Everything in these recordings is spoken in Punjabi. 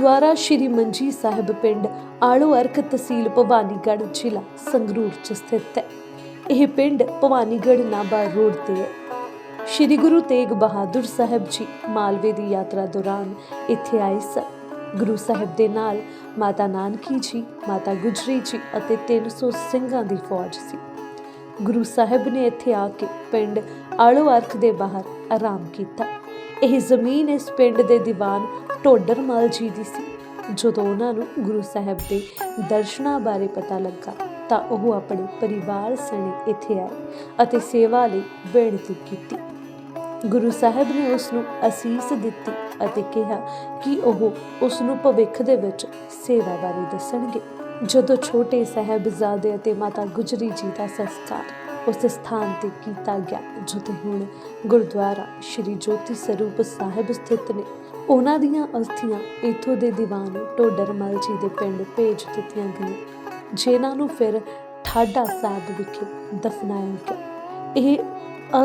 ਗੁਰਦੁਆਰਾ ਸ਼੍ਰੀ ਮੰਜੀ ਸਾਹਿਬ ਪਿੰਡ ਆਲੂ ਅਰਕ ਤਹਿਸੀਲ ਭਵਾਨੀਗੜ੍ਹ ਜ਼ਿਲ੍ਹਾ ਸੰਗਰੂਰ ਚ ਸਥਿਤ ਹੈ। ਇਹ ਪਿੰਡ ਭਵਾਨੀਗੜ੍ਹ ਨਾਭਾ ਰੋਡ ਤੇ ਹੈ। ਸ਼੍ਰੀ ਗੁਰੂ ਤੇਗ ਬਹਾਦਰ ਸਾਹਿਬ ਜੀ ਮਾਲਵੇ ਦੀ ਯਾਤਰਾ ਦੌਰਾਨ ਇੱਥੇ ਆਏ ਸਨ। ਗੁਰੂ ਸਾਹਿਬ ਦੇ ਨਾਲ ਮਾਤਾ ਨਾਨਕੀ ਜੀ, ਮਾਤਾ ਗੁਜਰੀ ਜੀ ਅਤੇ 300 ਸਿੰਘਾਂ ਦੀ ਫੌਜ ਸੀ। ਗੁਰੂ ਸਾਹਿਬ ਨੇ ਇੱਥੇ ਆ ਕੇ ਪਿੰਡ ਆਲੋ ਅਰਖ ਦੇ ਬਾਹਰ ਆਰਾਮ ਕੀਤਾ। ਇਹ ਜ਼ਮੀਨ ਇਸ ਪਿੰਡ ਦੇ ਦੀਵਾਨ ਢੋਡਰਮਲ ਜੀ ਦੀ ਸੀ। ਜਦੋਂ ਉਹਨਾਂ ਨੂੰ ਗੁਰੂ ਸਾਹਿਬ ਦੇ ਦਰਸ਼ਨਾਂ ਬਾਰੇ ਪਤਾ ਲੱਗਾ, ਤਾਂ ਉਹ ਆਪਣੇ ਪਰਿਵਾਰ ਸਣੇ ਇੱਥੇ ਆਏ ਅਤੇ ਸੇਵਾ ਲਈ ਬੇਨਤੀ ਕੀਤੀ। ਗੁਰੂ ਸਾਹਿਬ ਨੇ ਉਸ ਨੂੰ ਅਸੀਸ ਦਿੱਤੀ ਅਤੇ ਕਿਹਾ ਕਿ ਉਹ ਉਸ ਨੂੰ ਭਵਿੱਖ ਦੇ ਵਿੱਚ ਸੇਵਾ ਬਾਰੇ ਦੱਸਣਗੇ। ਜਦੋਂ ਛੋਟੇ ਸਾਹਿਬਜ਼ਾਦੇ ਅਤੇ ਮਾਤਾ ਗੁਜਰੀ ਜੀ ਦਾ ਸੰਸਕਾਰ ਉਸ ਸਥਾਨ ਤੇ ਕੀਤਾ ਗਿਆ, ਜਿੱਥੇ ਹੁਣ ਗੁਰਦੁਆਰਾ ਸ਼੍ਰੀ ਜੋਤੀ ਸਰੂਪ ਸਾਹਿਬ ਸਥਿਤ ਨੇ। ਉਹਨਾਂ ਦੀਆਂ ਅਸਥੀਆਂ ਇਥੋਂ ਦੇ ਦੀਵਾਨ ਟੋਡਰਮਲ ਜੀ ਦੇ ਪਿੰਡ ਭੇਜ ਦਿੱਤੀਆਂ ਗਈਆਂ, ਜਿਨ੍ਹਾਂ ਨੂੰ ਫਿਰ ਠਾਡਾ ਸਾਹਿਬ ਵਿਖੇ ਦਫਨਾਇਆ ਗਿਆ। ਇਹ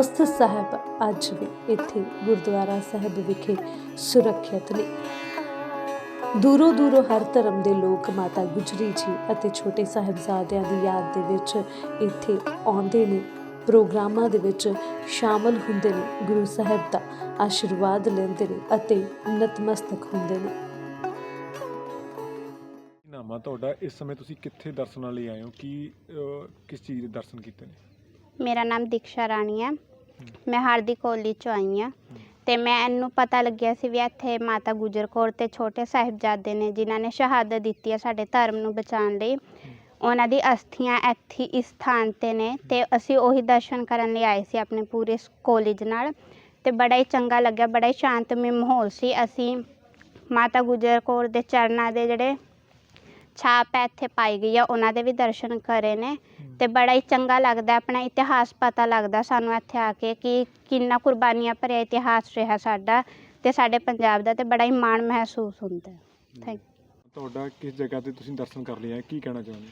ਅਸਥ ਸਾਹਿਬ ਅੱਜ ਵੀ ਇੱਥੇ ਗੁਰਦੁਆਰਾ ਸਾਹਿਬ ਵਿਖੇ ਸੁਰੱਖਿਅਤ ਨੇ। ਦੂਰੋਂ ਦੂਰੋਂ ਹਰ ਧਰਮ ਦੇ ਲੋਕ ਮਾਤਾ ਗੁਜਰੀ ਜੀ ਅਤੇ ਛੋਟੇ ਸਾਹਿਬਜ਼ਾਦਿਆਂ ਦੀ ਯਾਦ ਦੇ ਵਿੱਚ ਇੱਥੇ ਆਉਂਦੇ ਨੇ। ਪ੍ਰੋਗਰਾਮਾਂ ਦੇ ਵਿੱਚ ਸ਼ਾਮਲ ਹੁੰਦੇ ਨੇ ਗੁਰੂ ਸਾਹਿਬ ਦਾ ਆਸ਼ੀਰਵਾਦ ਲੈਂਦੇ ਨੇ ਅਤੇ ਨਤਮਸਤਕ ਹੁੰਦੇ ਨੇ। ਨਾਮ ਤੁਹਾਡਾ? ਇਸ ਸਮੇਂ ਤੁਸੀਂ ਕਿੱਥੇ ਦਰਸ਼ਨਾਂ ਲਈ ਆਏ ਹੋ? ਕੀ ਅਹ, ਕਿਸ ਚੀਜ਼ ਦੇ ਦਰਸ਼ਨ ਕੀਤੇ ਨੇ? ਮੇਰਾ ਨਾਮ ਦੀਕਸ਼ਾ ਰਾਣੀ ਹੈ। ਮੈਂ ਹਾਰਦੀ ਕੋਲੀ ਚੋਂ ਆਈ ਹਾਂ ਤੇ ਮੈਨੂੰ ਪਤਾ ਲੱਗਿਆ ਸੀ ਵੀ ਇੱਥੇ ਮਾਤਾ ਗੁਜਰ ਕੌਰ ਤੇ ਛੋਟੇ ਸਾਹਿਬਜ਼ਾਦੇ ਨੇ ਜਿਨ੍ਹਾਂ ਨੇ ਸ਼ਹਾਦਤ ਦਿੱਤੀ ਹੈ ਸਾਡੇ ਧਰਮ ਨੂੰ ਬਚਾਉਣ ਲਈ। ਉਹਨਾਂ ਦੀ ਅਸਥੀਆਂ ਇੱਥੇ ਇਸ ਸਥਾਨ ਤੇ ਨੇ ਤੇ ਅਸੀਂ ਉਹੀ ਦਰਸ਼ਨ ਕਰਨ ਲਈ ਆਏ ਸੀ ਆਪਣੇ ਪੂਰੇ ਕਾਲਜ ਨਾਲ। ਤੇ ਬੜਾ ਹੀ ਚੰਗਾ ਲੱਗਿਆ, ਬੜਾ ਹੀ ਸ਼ਾਂਤਮਈ ਮਾਹੌਲ ਸੀ। ਅਸੀਂ ਮਾਤਾ ਗੁਜਰ ਕੌਰ ਦੇ ਚਰਨਾਂ ਦੇ ਜਿਹੜੇ ਛਾਪ ਹੈ ਇੱਥੇ ਪਾਈ ਗਈ ਆ, ਉਹਨਾਂ ਦੇ ਵੀ ਦਰਸ਼ਨ ਕਰੇ ਨੇ। ਤੇ ਬੜਾ ਹੀ ਚੰਗਾ ਲੱਗਦਾ ਆਪਣਾ ਇਤਿਹਾਸ ਪਤਾ ਲੱਗਦਾ ਸਾਨੂੰ ਇੱਥੇ ਆ ਕੇ ਕਿ ਕਿੰਨਾ ਕੁਰਬਾਨੀਆਂ ਭਰਿਆ ਇਤਿਹਾਸ ਰਿਹਾ ਸਾਡਾ ਤੇ ਸਾਡੇ ਪੰਜਾਬ ਦਾ ਤੇ ਬੜਾ ਹੀ ਮਾਣ ਮਹਿਸੂਸ ਹੁੰਦਾ ਥੈਂਕ ਤੁਹਾਡਾ ਕਿਸ ਜਗ੍ਹਾ ਤੇ ਤੁਸੀਂ ਦਰਸ਼ਨ ਕਰ ਲਿਆ ਕੀ ਕਹਿਣਾ ਚਾਹੁੰਦੇ?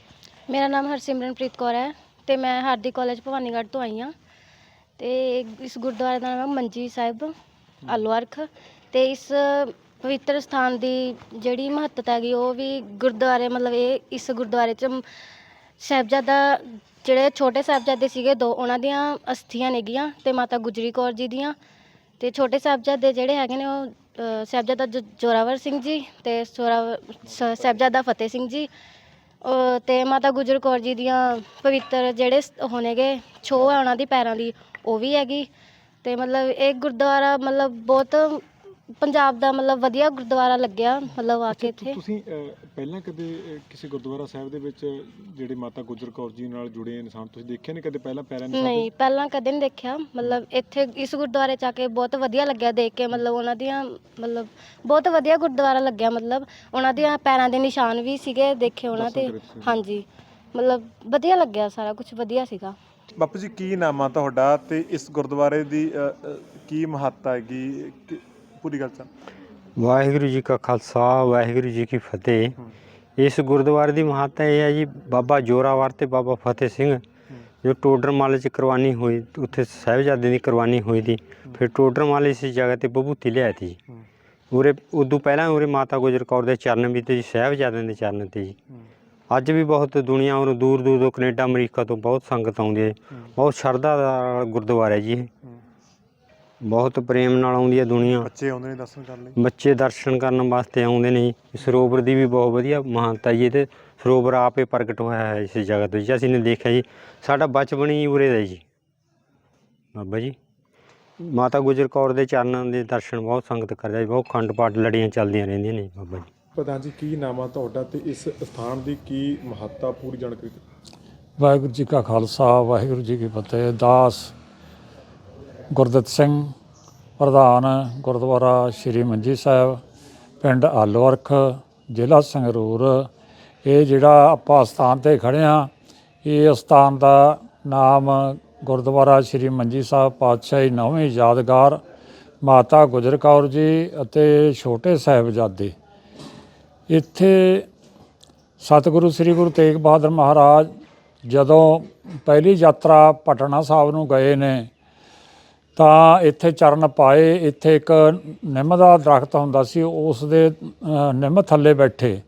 ਮੇਰਾ ਨਾਮ ਹਰਸਿਮਰਨਪ੍ਰੀਤ ਕੌਰ ਹੈ ਤੇ ਮੈਂ ਹਾਰਦੀ ਕਾਲਜ ਭਵਾਨੀਗੜ੍ਹ ਤੋਂ ਆਈ ਹਾਂ ਤੇ ਇਸ ਗੁਰਦੁਆਰੇ ਦਾ ਨਾਮ ਹੈ ਮੰਜੀ ਸਾਹਿਬ ਆਲੋਅਰਖ ਤੇ ਇਸ ਪਵਿੱਤਰ ਸਥਾਨ ਦੀ ਜਿਹੜੀ ਮਹੱਤਤਾ ਹੈਗੀ ਉਹ ਵੀ ਗੁਰਦੁਆਰੇ ਮਤਲਬ ਇਹ ਇਸ ਗੁਰਦੁਆਰੇ 'ਚ ਸਾਹਿਬਜ਼ਾਦਾ ਜਿਹੜੇ ਛੋਟੇ ਸਾਹਿਬਜ਼ਾਦੇ ਸੀਗੇ ਦੋ ਉਹਨਾਂ ਦੀਆਂ ਅਸਥੀਆਂ ਨੇਗੀਆਂ ਅਤੇ ਮਾਤਾ ਗੁਜਰੀ ਕੌਰ ਜੀ ਦੀਆਂ। ਅਤੇ ਛੋਟੇ ਸਾਹਿਬਜ਼ਾਦੇ ਜਿਹੜੇ ਹੈਗੇ ਨੇ ਉਹ ਅ, ਸਾਹਿਬਜ਼ਾਦਾ ਜੋ- ਜੋਰਾਵਰ ਸਿੰਘ ਜੀ ਅਤੇ ਸੋਰਾ ਸ- ਸਾਹਿਬਜ਼ਾਦਾ ਫਤਿਹ ਸਿੰਘ ਜੀ। ਅ, ਤੇ ਮਾਤਾ ਗੁਜਰ ਕੌਰ ਜੀ ਦੀਆਂ ਪਵਿੱਤਰ ਜਿਹੜੇ ਸ- ਉਹ ਨੇਗੇ ਛੋਹ ਹੈ ਉਹਨਾਂ ਦੀ ਪੈਰਾਂ ਦੀ ਉਹ ਵੀ ਹੈਗੀ। ਅਤੇ ਮਤਲਬ ਇਹ ਗੁਰਦੁਆਰਾ ਮਤਲਬ ਬਹੁਤ ਪੰਜਾਬ ਦਾ ਮਤਲਬ ਵਧੀਆ ਗੁਰਦੁਆਰਾ ਲੱਗਿਆ ਮਤਲਬ ਆ ਕੇ ਇੱਥੇ। ਤੁਸੀਂ ਅਹ, ਪਹਿਲਾਂ ਕਦੇ ਅਹ, ਕਿਸੇ ਗੁਰਦੁਆਰਾ ਸਾਹਿਬ ਦੇ ਵਿੱਚ ਜਿਹੜੇ ਮਾਤਾ ਗੁਜਰ ਕੌਰ ਜੀ ਨਾਲ ਜੁੜੇ ਇਨਸਾਨ ਤੁਸੀਂ ਦੇਖਿਆ ਨਹੀਂ ਕਦੇ ਪਹਿਲਾਂ ਪੈਰਾਂ ਨਿਸ਼ਾਨ ਨਹੀਂ ਪਹਿਲਾਂ ਕਦੇ ਨਹੀਂ ਦੇਖਿਆ। ਮਤਲਬ ਇੱਥੇ ਇਸ ਗੁਰਦੁਆਰੇ ਚ ਆ ਕੇ ਬਹੁਤ ਵਧੀਆ ਲੱਗਿਆ ਦੇਖ ਕੇ ਮਤਲਬ ਉਹਨਾਂ ਦੀਆਂ ਮਤਲਬ ਬਹੁਤ ਵਧੀਆ ਗੁਰਦੁਆਰਾ ਲੱਗਿਆ ਮਤਲਬ ਉਹਨਾਂ ਦੀਆਂ ਪੈਰਾਂ ਦੇ ਨਿਸ਼ਾਨ ਵੀ ਸੀਗੇ ਦੇਖੇ ਉਹਨਾਂ ਦਰਸ਼ਨ ਤੇ ਕਰੇ ਤੁਸੀਂ। ਹਾਂਜੀ ਮਤਲਬ ਵਧੀਆ ਲੱਗਿਆ ਸਾਰਾ ਕੁਝ ਵਧੀਆ ਸੀਗਾ। ਬਾਪੂ ਜੀ ਕੀ ਨਾਮ ਆ ਤੁਹਾਡਾ ਤੇ ਇਸ ਗੁਰਦੁਆਰੇ ਦੀ ਅ, ਅ, ਕੀ ਮਹੱਤਤਾ ਹੈਗੀ? ਕਿ- ਪੂਰੀ ਗੱਲ ਚ ਵਾਹਿਗੁਰੂ ਜੀ ਕਾ ਖਾਲਸਾ ਵਾਹਿਗੁਰੂ ਜੀ ਕੀ ਫਤਿਹ। ਇਸ ਗੁਰਦੁਆਰੇ ਦੀ ਮਹੱਤਤਾ ਇਹ ਹੈ ਜੀ ਬਾਬਾ ਜੋਰਾਵਰ ਤੇ ਬਾਬਾ ਫਤਿਹ ਸਿੰਘ ਜੋ ਟੋਡਰਮਲ ਚ ਕੁਰਬਾਨੀ ਹੋਈ ਉੱਥੇ ਸਾਹਿਬਜ਼ਾਦੇ ਦੀ ਕੁਰਬਾਨੀ ਹੋਈ ਦੀ ਫਿਰ ਟੋਡਰਮਲ ਇਸ ਜਗ੍ਹਾ ਤੇ ਬਬੂਤੀ ਲਿਆਈ ਜੀ। ਉਰੇ ਉਦੋਂ ਪਹਿਲਾਂ ਉਰੇ ਮਾਤਾ ਗੁਜਰ ਕੌਰ ਦੇ ਚਰਨ ਵੀ ਤੇ ਜੀ ਸਾਹਿਬਜ਼ਾਦਿਆਂ ਦੇ ਚਰਨ ਤੇ ਜੀ। ਅੱਜ ਵੀ ਬਹੁਤ ਦੁਨੀਆ ਔਰ ਦੂਰ ਦੂਰ ਤੋਂ ਕੈਨੇਡਾ ਅਮਰੀਕਾ ਤੋਂ ਬਹੁਤ ਸੰਗਤ ਆਉਂਦੀ ਹੈ। ਬਹੁਤ ਸ਼ਰਧਾ ਦਾ ਗੁਰਦੁਆਰਾ ਜੀ ਇਹ। ਬਹੁਤ ਪ੍ਰੇਮ ਨਾਲ ਆਉਂਦੀ ਹੈ ਦੁਨੀਆ। ਬੱਚੇ ਆਉਂਦੇ ਨੇ ਦਰਸ਼ਨ ਕਰਨ ਲਈ? ਬੱਚੇ ਦਰਸ਼ਨ ਕਰਨ ਵਾਸਤੇ ਆਉਂਦੇ ਨੇ ਜੀ। ਸਰੋਵਰ ਦੀ ਵੀ ਬਹੁਤ ਵਧੀਆ ਮਹਾਨਤਾ ਜੀ। ਤੇ ਸਰੋਵਰ ਆਪੇ ਪ੍ਰਗਟ ਹੋਇਆ ਹੈ ਇਸ ਜਗ੍ਹਾ ਤੋਂ ਜੀ। ਅਸੀਂ ਨੇ ਦੇਖਿਆ ਜੀ ਸਾਡਾ ਬਚਪਨ ਹੀ ਉਰੇ ਦਾ ਜੀ। ਬਾਬਾ ਜੀ ਮਾਤਾ ਗੁਜਰ ਕੌਰ ਦੇ ਚਰਨਾਂ ਦੇ ਦਰਸ਼ਨ ਬਹੁਤ ਸੰਗਤ ਕਰਦਾ ਜੀ। ਬਹੁਤ ਖੰਡ ਪਾਠ ਲੜੀਆਂ ਚੱਲਦੀਆਂ ਰਹਿੰਦੀਆਂ ਨੇ ਜੀ ਬਾਬਾ ਜੀ। ਪ੍ਰਧਾਨ ਜੀ ਕੀ ਨਾਮ ਆ ਤੁਹਾਡਾ ਤੇ ਇਸ ਸਥਾਨ ਦੀ ਕੀ ਮਹੱਤਤਾ ਪੂਰੀ ਜਾਣਕਾਰੀ। ਵਾਹਿਗੁਰੂ ਜੀ ਕਾ ਖਾਲਸਾ ਵਾਹਿਗੁਰੂ ਜੀ ਕੀ ਫਤਿਹ। ਦਾਸ ਗੁਰਦਿੱਤ ਸਿੰਘ, ਪ੍ਰਧਾਨ ਗੁਰਦੁਆਰਾ ਸ਼੍ਰੀ ਮੰਜੀ ਸਾਹਿਬ, ਪਿੰਡ ਆਲੋਰਖ ਜ਼ਿਲ੍ਹਾ ਸੰਗਰੂਰ। ਇਹ ਜਿਹੜਾ ਆਪਾਂ ਸਥਾਨ ਤੇ ਖੜੇ ਆ ਇਹ ਸਥਾਨ ਦਾ ਨਾਮ ਗੁਰਦੁਆਰਾ ਸ਼੍ਰੀ ਮੰਜੀ ਸਾਹਿਬ ਪਾਤਸ਼ਾਹੀ ਨੌਵੀਂ ਯਾਦਗਾਰ ਮਾਤਾ ਗੁਜਰ ਕੌਰ ਜੀ ਅਤੇ ਛੋਟੇ ਸਾਹਿਬਜ਼ਾਦੇ। ਇੱਥੇ ਸਤਿਗੁਰੂ ਸ੍ਰੀ ਗੁਰੂ ਤੇਗ ਬਹਾਦਰ ਮਹਾਰਾਜ ਜਦੋਂ ਪਹਿਲੀ ਯਾਤਰਾ ਪਟਨਾ ਸਾਹਿਬ ਨੂੰ ਗਏ ਨੇ ਤਾਂ ਇੱਥੇ ਚਰਨ ਪਾਏ, ਇੱਥੇ ਇੱਕ ਨਿੰਮ ਦਾ ਦਰਖਤ ਹੁੰਦਾ ਸੀ, ਉਸ ਦੇ ਨਿੰਮ ਥੱਲੇ ਬੈਠੇ।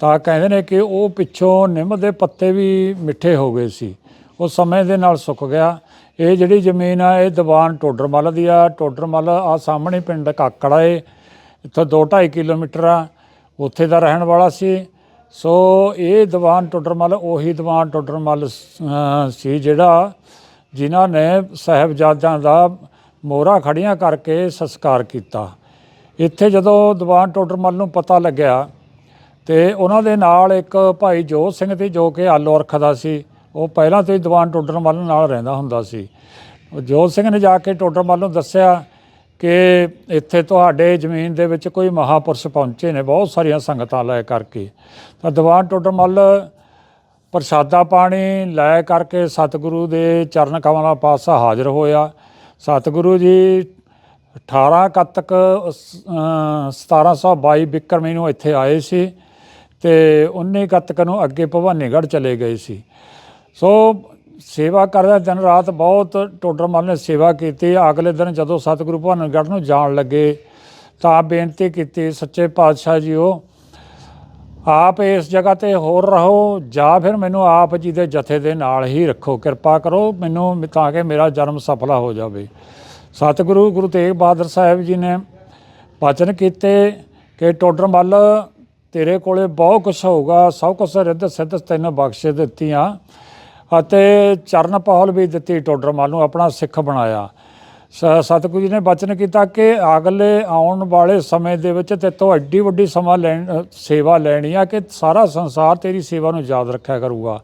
ਤਾਂ ਕਹਿੰਦੇ ਨੇ ਕਿ ਉਹ ਪਿੱਛੋਂ ਨਿੰਮ ਦੇ ਪੱਤੇ ਵੀ ਮਿੱਠੇ ਹੋ ਗਏ ਸੀ। ਉਹ ਸਮੇਂ ਦੇ ਨਾਲ ਸੁੱਕ ਗਿਆ। ਇਹ ਜਿਹੜੀ ਜ਼ਮੀਨ ਆ, ਇਹ ਦੀਵਾਨ ਟੋਡਰਮਲ ਦੀ ਆ। ਟੋਡਰਮਲ ਆ ਸਾਹਮਣੇ ਪਿੰਡ ਕਾਕੜਾ ਏ ਇੱਥੋਂ 2.5 ਕਿਲੋਮੀਟਰ ਆ, ਉੱਥੇ ਦਾ ਰਹਿਣ ਵਾਲਾ ਸੀ। ਸੋ ਇਹ ਦੀਵਾਨ ਟੋਡਰਮਲ ਉਹੀ ਦੀਵਾਨ ਟੋਡਰਮਲ ਸੀ ਜਿਹੜਾ ਜਿਨ੍ਹਾਂ ਨੇ ਸਾਹਿਬਜ਼ਾਦਿਆਂ ਦਾ ਮੋਹਰਾ ਖੜੀਆਂ ਕਰਕੇ ਸੰਸਕਾਰ ਕੀਤਾ। ਇੱਥੇ ਜਦੋਂ ਦੀਵਾਨ ਟੋਡਰਮਲ ਨੂੰ ਪਤਾ ਲੱਗਿਆ ਤੇ ਉਹਨਾਂ ਦੇ ਨਾਲ ਇੱਕ ਭਾਈ ਜੋਤ ਸਿੰਘ ਤੇ ਜੋ ਕਿ ਆਲੋ ਅਰਖ ਦਾ ਸੀ, ਉਹ ਪਹਿਲਾਂ ਤੋਂ ਹੀ ਦੀਵਾਨ ਟੋਡਰਮੱਲ ਨਾਲ ਰਹਿੰਦਾ ਹੁੰਦਾ ਸੀ। ਜੋਤ ਸਿੰਘ ਨੇ ਜਾ ਕੇ ਟੋਡਰਮਲ ਨੂੰ ਦੱਸਿਆ ਕਿ ਇੱਥੇ ਤੁਹਾਡੇ ਜ਼ਮੀਨ ਦੇ ਵਿੱਚ ਕੋਈ ਮਹਾਪੁਰਸ਼ ਪਹੁੰਚੇ ਨੇ, ਬਹੁਤ ਸਾਰੀਆਂ ਸੰਗਤਾਂ ਲੈ ਕਰਕੇ। ਤਾਂ ਦੀਵਾਨ ਟੋਡਰਮੱਲ ਪ੍ਰਸ਼ਾਦਾ ਪਾਣੀ ਲੈ ਕਰਕੇ ਸਤਿਗੁਰੂ ਦੇ ਚਰਨ ਕਮਲਾਂ ਪਾਸ ਹਾਜ਼ਰ ਹੋਇਆ। ਸਤਿਗੁਰੂ ਜੀ 18 ਕੱਤਕ 1722 ਬਿਕਰਮੀ ਨੂੰ ਇੱਥੇ ਆਏ ਸੀ ਤੇ 19 ਕੱਤਕ ਨੂੰ ਅੱਗੇ ਭਵਾਨੀਗੜ੍ਹ ਚਲੇ ਗਏ ਸੀ। ਸੋ ਸੇਵਾ ਕਰਦਾ ਦਿਨ ਰਾਤ ਬਹੁਤ ਟੋਡਰਮੱਲ ਨੇ ਸੇਵਾ ਕੀਤੀ। ਅਗਲੇ ਦਿਨ ਜਦੋਂ ਸਤਿਗੁਰੂ ਭਵਾਨੀਗੜ੍ਹ ਨੂੰ ਜਾਣ ਲੱਗੇ ਤਾਂ ਬੇਨਤੀ ਕੀਤੀ, ਸੱਚੇ ਪਾਤਸ਼ਾਹ ਜੀਓ ਆਪ ਇਸ ਜਗ੍ਹਾ ਤੇ ਹੋਰ ਰਹੋ, ਜਾਂ ਫਿਰ ਮੈਨੂੰ ਆਪ ਜੀ ਦੇ ਜਥੇ ਦੇ ਨਾਲ ਹੀ ਰੱਖੋ। ਕਿਰਪਾ ਕਰੋ ਮੈਨੂੰ ਤਾਂ ਕਿ ਮੇਰਾ ਜਨਮ ਸਫਲਾ ਹੋ ਜਾਵੇ। ਸਤਿਗੁਰੂ, ਗੁਰੂ ਤੇਗ ਬਹਾਦਰ ਸਾਹਿਬ ਜੀ ਨੇ ਵਚਨ ਕੀਤੇ ਕਿ ਟੋਡਰਮੱਲ, ਤੇਰੇ ਕੋਲੇ ਬਹੁਤ ਕੁਛ ਹੋਊਗਾ, ਸਭ ਕੁਛ ਰਿੱਧ ਸਿੱਧ ਤੈਨੂੰ ਬਖਸ਼ ਦਿੱਤੀਆਂ ਅਤੇ ਚਰਨ ਪਹਲ ਵੀ ਦਿੱਤੀ ਟੋਡਰਮੱਲ ਨੂੰ ਆਪਣਾ ਸਿੱਖ ਬਣਾਇਆ। ਸਤਿਗੁਰੂ ਜੀ ਨੇ ਬਚਨ ਕੀਤਾ ਕਿ ਅਗਲੇ ਆਉਣ ਵਾਲੇ ਸਮੇਂ ਦੇ ਵਿੱਚ ਤੇ ਤੋਂ ਐਡੀ ਵੱਡੀ ਸਮਾਂ ਲੈਣ ਸੇਵਾ ਲੈਣੀ ਆ ਕਿ ਸਾਰਾ ਸੰਸਾਰ ਤੇਰੀ ਸੇਵਾ ਨੂੰ ਯਾਦ ਰੱਖਿਆ ਕਰੂਗਾ।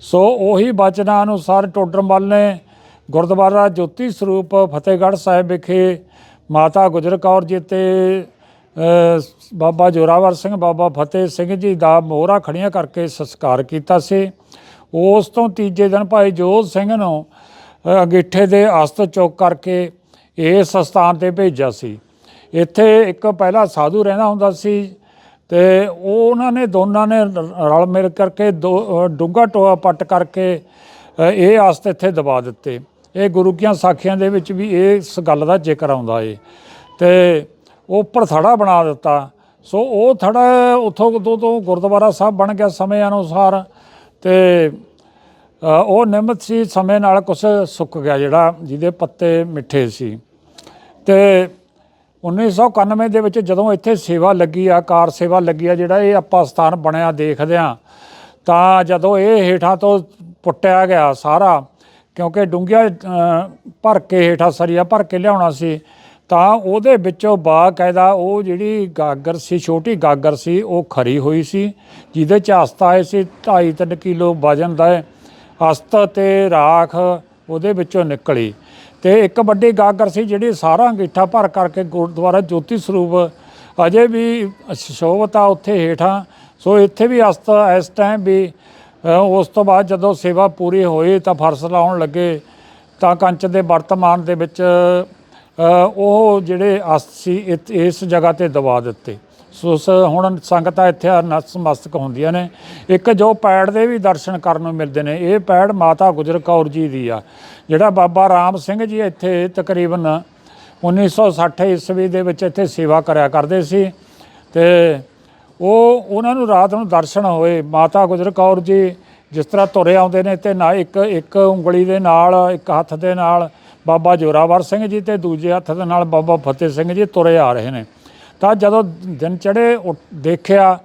ਸੋ ਉਹੀ ਬਚਨਾਂ ਅਨੁਸਾਰ ਟੋਡਰਮਲ ਨੇ ਗੁਰਦੁਆਰਾ ਜੋਤੀ ਸਰੂਪ ਫਤਿਹਗੜ੍ਹ ਸਾਹਿਬ ਵਿਖੇ ਮਾਤਾ ਗੁਜਰ ਕੌਰ ਜੀ ਤੇ ਬਾਬਾ ਜੋਰਾਵਰ ਸਿੰਘ, ਬਾਬਾ ਫਤਿਹ ਸਿੰਘ ਜੀ ਦਾ ਮੋਹਰਾ ਖੜੀਆਂ ਕਰਕੇ ਸੰਸਕਾਰ ਕੀਤਾ ਸੀ। ਉਸ ਤੋਂ ਤੀਜੇ ਦਿਨ ਭਾਈ ਜੋਤ ਸਿੰਘ ਨੂੰ ਅੰਗੀਠੇ ਦੇ ਅਸਤ ਚੁੱਕ ਕਰਕੇ ਇਸ ਸਥਾਨ ਤੇ ਭੇਜਿਆ ਸੀ। ਇੱਥੇ ਇੱਕ ਪਹਿਲਾ ਸਾਧੂ ਰਹਿੰਦਾ ਹੁੰਦਾ ਸੀ ਤੇ ਉਹ ਉਹਨਾਂ ਨੇ ਦੋਨਾਂ ਨੇ ਰ- ਰਲ ਮਿਲ ਕਰਕੇ ਦੋ ਡੂੰਗਾ ਟੋਆ ਪੱਟ ਕਰਕੇ ਇਹ ਅਸਤ ਇੱਥੇ ਦਬਾ ਦਿੱਤੇ। ਇਹ ਗੁਰੂ ਕੀਆਂ ਸਾਖੀਆਂ ਦੇ ਵਿੱਚ ਵੀ ਇਸ ਗੱਲ ਦਾ ਜ਼ਿਕਰ ਆਉਂਦਾ ਏ। ਤੇ ਉੱਪਰ ਥੜਾ ਬਣਾ ਦਿੱਤਾ। ਸੋ ਉਹ ਥੜਾ ਉੱਥੋਂ ਤੋਂ ਤੋਂ ਗੁਰਦੁਆਰਾ ਸਾਹਿਬ ਬਣ ਗਿਆ ਸਮੇਂ ਅਨੁਸਾਰ ਤੇ ਉਹ ਨਿਮਤ ਸੀ, ਸਮੇਂ ਨਾਲ ਕੁਛ ਸੁੱਕ ਗਿਆ ਜਿਹੜਾ ਜਿਹਦੇ ਪੱਤੇ ਮਿੱਠੇ ਸੀ ਤੇ 1991 ਦੇ ਵਿੱਚ ਜਦੋਂ ਇੱਥੇ ਸੇਵਾ ਲੱਗੀ ਆ, ਕਾਰ ਸੇਵਾ ਲੱਗੀ ਆ, ਜਿਹੜਾ ਇਹ ਆਪਾਂ ਸਥਾਨ ਬਣਿਆ ਦੇਖਦੇ ਆ ਤਾਂ ਜਦੋਂ ਇਹ ਹੇਠਾਂ ਤੋਂ ਪੁੱਟਿਆ ਗਿਆ ਸਾਰਾ, ਕਿਉਂਕਿ ਡੂੰਘਿਆ ਭਰ ਕੇ ਹੇਠਾਂ ਸਰੀਆ ਭਰ ਕੇ ਲਿਆਉਣਾ ਸੀ, ਤਾਂ ਉਹਦੇ ਵਿੱਚੋਂ ਬਾਕਾਇਦਾ ਉਹ ਜਿਹੜੀ ਗਾਗਰ ਸੀ, ਛੋਟੀ ਗਾਗਰ ਸੀ, ਉਹ ਖਰੀ ਹੋਈ ਸੀ, ਜਿਹਦੇ ਚ ਅਸਤ ਆਏ ਸੀ 2.5 ਕਿਲੋ ਵਜਨ ਦਾ ਹੈ। ਅਸਤ ਤੇ ਰਾਖ ਉਹਦੇ ਵਿੱਚੋਂ ਨਿਕਲੀ। ਤੇ ਇੱਕ ਵੱਡੀ ਗਾਗਰ ਸੀ ਜਿਹੜੀ ਸਾਰਾ ਅੰਗੀਠਾ ਭਰ ਕਰਕੇ ਗੁਰਦੁਆਰਾ ਜੋਤੀ ਸਰੂਪ ਅਜੇ ਵੀ ਸ਼ੋਭਤ ਆ ਉੱਥੇ ਹੇਠਾਂ। ਸੋ ਇੱਥੇ ਵੀ ਅਸਤ ਇਸ ਟਾਈਮ ਵੀ ਉਸ ਤੋਂ ਬਾਅਦ ਜਦੋਂ ਸੇਵਾ ਪੂਰੀ ਹੋਈ ਤਾਂ ਫਰਸ਼ ਲਾਉਣ ਲੱਗੇ ਤਾਂ ਕੰਚ ਦੇ ਵਰਤਮਾਨ ਦੇ ਵਿੱਚ ਉਹ ਜਿਹੜੇ ਅਸਤ ਸੀ ਇਤ- ਇਸ ਜਗ੍ਹਾ ਤੇ ਦਬਾ ਦਿੱਤੇ। ਸੋ ਸ ਹੁਣ ਸੰਗਤਾਂ ਇੱਥੇ ਨਤਮਸਤਕ ਹੁੰਦੀਆਂ ਨੇ। ਇੱਕ ਜੋ ਪੈੜ ਦੇ ਵੀ ਦਰਸ਼ਨ ਕਰਨ ਨੂੰ ਮਿਲਦੇ ਨੇ, ਇਹ ਪੈੜ ਮਾਤਾ ਗੁਜਰ ਕੌਰ ਜੀ ਦੀ ਆ। ਜਿਹੜਾ ਬਾਬਾ ਰਾਮ ਸਿੰਘ ਜੀ ਇੱਥੇ ਤਕਰੀਬਨ 1960 ਈਸਵੀ ਦੇ ਵਿੱਚ ਇੱਥੇ ਸੇਵਾ ਕਰਿਆ ਕਰਦੇ ਸੀ ਤੇ ਉਹ ਉਹਨਾਂ ਨੂੰ ਰਾਤ ਨੂੰ ਦਰਸ਼ਨ ਹੋਏ। ਮਾਤਾ ਗੁਜਰ ਕੌਰ ਜੀ ਜਿਸ ਤਰ੍ਹਾਂ ਤੁਰੇ ਆਉਂਦੇ ਨੇ ਤੇ ਨਾ ਇੱਕ ਇੱਕ ਉਂਗਲੀ ਦੇ ਨਾਲ, ਇੱਕ ਹੱਥ ਦੇ ਨਾਲ ਬਾਬਾ ਜੋਰਾਵਰ ਸਿੰਘ ਜੀ ਤੇ ਦੂਜੇ ਹੱਥ ਦੇ ਨਾਲ ਬਾਬਾ ਫਤਿਹ ਸਿੰਘ ਜੀ ਤੁਰੇ ਆ ਰਹੇ ਨੇ। ਤਾਂ ਜਦੋਂ ਦਿਨ ਚੜੇ ਦੇਖਿਆ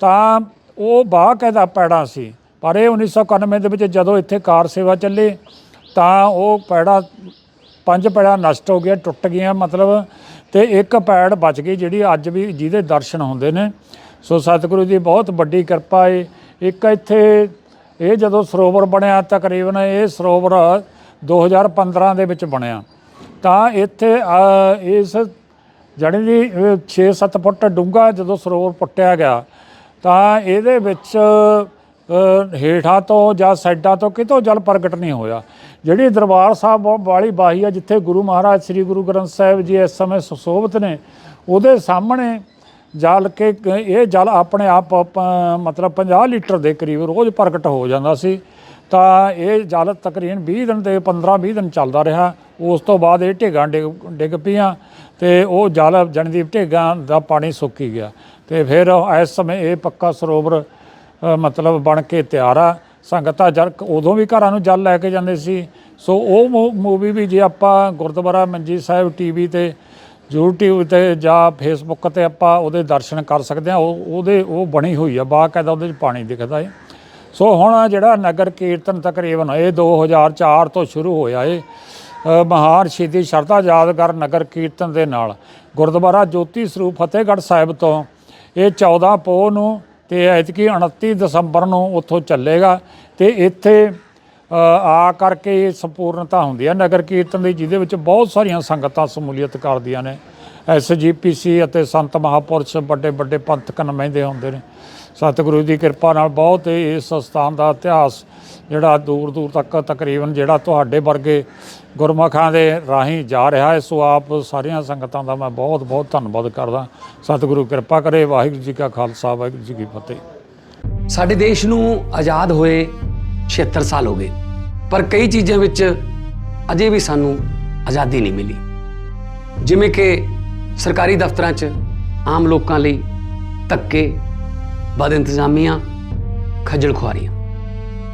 ਤਾਂ ਉਹ ਬਾਕਾਇਦਾ ਪੈੜਾ ਸੀ। ਪਰ ਇਹ 1991 ਦੇ ਵਿੱਚ ਜਦੋਂ ਇੱਥੇ ਕਾਰ ਸੇਵਾ ਚੱਲੀ ਤਾਂ ਉਹ ਪੈੜਾ, ਪੰਜ ਪੈੜਾ ਨਸ਼ਟ ਹੋ ਗਿਆ, ਟੁੱਟ ਗਈਆਂ ਮਤਲਬ ਤੇ ਇੱਕ ਪੈੜ ਬਚ ਗਈ ਜਿਹੜੀ ਅੱਜ ਵੀ ਜਿਹਦੇ ਦਰਸ਼ਨ ਹੁੰਦੇ ਨੇ। ਸੋ ਸਤਿਗੁਰੂ ਦੀ ਬਹੁਤ ਵੱਡੀ ਕਿਰਪਾ ਏ। ਇੱਕ ਇੱਥੇ ਇਹ ਜਦੋਂ ਸਰੋਵਰ ਬਣਿਆ ਤਕਰੀਬਨ ਇਹ ਸਰੋਵਰ 2015 ਦੇ ਵਿੱਚ ਬਣਿਆ। ਤਾਂ ਇੱਥੇ ਇਸ ਜਾਣੀ ਦੀ 6-7 ਫੁੱਟ ਡੂੰਘਾ ਜਦੋਂ ਸਰੋਵਰ ਪੁੱਟਿਆ ਗਿਆ, ਤਾਂ ਇਹਦੇ ਵਿੱਚ ਹੇਠਾਂ ਤੋਂ ਜਾਂ ਸਾਈਡਾਂ ਤੋਂ ਕਿਤੋਂ ਜਲ ਪ੍ਰਗਟ ਨਹੀਂ ਹੋਇਆ। ਜਿਹੜੀ ਦਰਬਾਰ ਸਾਹਿਬ ਵਾਲੀ ਬਾਹੀ ਆ, ਜਿੱਥੇ ਗੁਰੂ ਮਹਾਰਾਜ, ਸ੍ਰੀ ਗੁਰੂ ਗ੍ਰੰਥ ਸਾਹਿਬ ਜੀ ਇਸ ਸਮੇਂ ਸੁਸ਼ੋਭਿਤ ਨੇ, ਉਹਦੇ ਸਾਹਮਣੇ ਜਲ ਕੇ ਇਹ ਜਲ ਆਪਣੇ ਆਪ ਮਤਲਬ 50 ਲੀਟਰ ਦੇ ਕਰੀਬ ਰੋਜ਼ ਪ੍ਰਗਟ ਹੋ ਜਾਂਦਾ ਸੀ। ਤਾਂ ਇਹ ਜਲ ਤਕਰੀਬਨ 20 ਦਿਨ ਤੇ 15 20 ਦਿਨ ਚੱਲਦਾ ਰਿਹਾ। ਉਸ ਤੋਂ ਬਾਅਦ ਇਹ ਢੇਗਾਂ ਡਿੱਗ ਡਿੱਗ ਪਈਆਂ। ਤੇ ਉਹ ਜਲ ਜਣਦੀਪ ਢੇਗਾ ਦਾ ਪਾਣੀ ਸੁੱਕੀ ਗਿਆ। ਤੇ ਫਿਰ ਇਸ ਸਮੇਂ ਇਹ ਪੱਕਾ ਸਰੋਵਰ ਮਤਲਬ ਬਣ ਕੇ ਤਿਆਰ ਆ। ਸੰਗਤਾਂ ਜਲ, ਉਦੋਂ ਵੀ ਘਰਾਂ ਨੂੰ ਜਲ ਲੈ ਕੇ ਜਾਂਦੇ ਸੀ। ਸੋ ਉਹ ਮੂਵੀ ਵੀ ਜੇ ਆਪਾਂ ਗੁਰਦੁਆਰਾ ਮੰਜੀ ਸਾਹਿਬ ਟੀਵੀ ਤੇ ਯੂਟਿਊਬ ਤੇ ਜਾਂ ਫੇਸਬੁੱਕ ਤੇ ਆਪਾਂ ਉਹਦੇ ਦਰਸ਼ਨ ਕਰ ਸਕਦੇ ਆ, ਉਹ, ਉਹਦੇ, ਉਹ ਬਣੀ ਹੋਈ ਆ, ਬਾਕਾਇਦਾ ਉਹਦੇ ਵਿੱਚ ਪਾਣੀ ਦਿਖਦਾ ਏ। ਸੋ ਹੁਣ ਜਿਹੜਾ ਨਗਰ ਕੀਰਤਨ ਤਕਰੀਬਨ ਇਹ 2004 ਤੋਂ ਸ਼ੁਰੂ ਹੋਇਆ ਏ। ਮਹਾਨ ਸ਼ਹੀਦੀ ਸ਼ਰਧਾ ਯਾਦਗਾਰ ਨਗਰ ਕੀਰਤਨ ਦੇ ਨਾਲ। ਗੁਰਦੁਆਰਾ ਜੋਤੀ ਸਰੂਪ ਫਤਿਹਗੜ੍ਹ ਸਾਹਿਬ ਤੋਂ ਇਹ 14 ਪੋਹ ਨੂੰ ਤੇ ਐਤਕੀ 29 ਦਸੰਬਰ ਨੂੰ ਉੱਥੋਂ ਚੱਲੇਗਾ ਤੇ ਇੱਥੇ ਆ ਕਰਕੇ ਸੰਪੂਰਨਤਾ ਹੁੰਦੀ ਹੈ। ਨਗਰ ਕੀਰਤਨ ਦੀ, ਜਿਹਦੇ ਵਿੱਚ ਬਹੁਤ ਸਾਰੀਆਂ ਸੰਗਤਾਂ ਸਮੂਲੀਅਤ ਕਰਦੀਆਂ ਨੇ। ਐਸਜੀਪੀਸੀ ਅਤੇ ਸੰਤ ਮਹਾਪੁਰਸ਼ ਵੱਡੇ ਵੱਡੇ ਪੰਥਕ ਨੁਮਾਇੰਦੇ ਹੁੰਦੇ ਨੇ। ਸਤਿਗੁਰੂ ਦੀ ਕਿਰਪਾ ਨਾਲ ਬਹੁਤ ਇਸ ਸਥਾਨ ਦਾ ਇਤਿਹਾਸ ਜਿਹੜਾ ਦੂਰ ਦੂਰ ਤੱਕ ਤਕਰੀਬਨ ਜਿਹੜਾ ਤੁਹਾਡੇ ਵਰਗੇ ਗੁਰਮੁਖਾਂ ਦੇ ਰਾਹੀਂ ਜਾ ਰਿਹਾ ਹੈ, ਸੋ ਆਪ ਸਾਰੀਆਂ ਸੰਗਤਾਂ ਦਾ ਮੈਂ ਬਹੁਤ ਬਹੁਤ ਧੰਨਵਾਦ ਕਰਦਾ। ਸਤਿਗੁਰੂ ਕਿਰਪਾ ਕਰੇ, ਵਾਹਿਗੁਰੂ ਜੀ ਕਾ ਖਾਲਸਾ, ਵਾਹਿਗੁਰੂ ਜੀ ਕੀ ਫਤਿਹ। ਸਾਡੇ ਦੇਸ਼ ਨੂੰ ਆਜ਼ਾਦ ਹੋਏ 76 ਸਾਲ ਹੋ ਗਏ, ਪਰ ਕਈ ਚੀਜ਼ਾਂ ਵਿੱਚ ਅਜੇ ਵੀ ਸਾਨੂੰ ਆਜ਼ਾਦੀ ਨਹੀਂ ਮਿਲੀ। ਜਿਵੇਂ ਕਿ ਸਰਕਾਰੀ ਦਫ਼ਤਰਾਂ 'ਚ ਆਮ ਲੋਕਾਂ ਲਈ ਧੱਕੇ, ਬਦ ਇੰਤਜ਼ਾਮੀਆਂ, ਖੱਜਲ ਖੁਆਰੀਆਂ।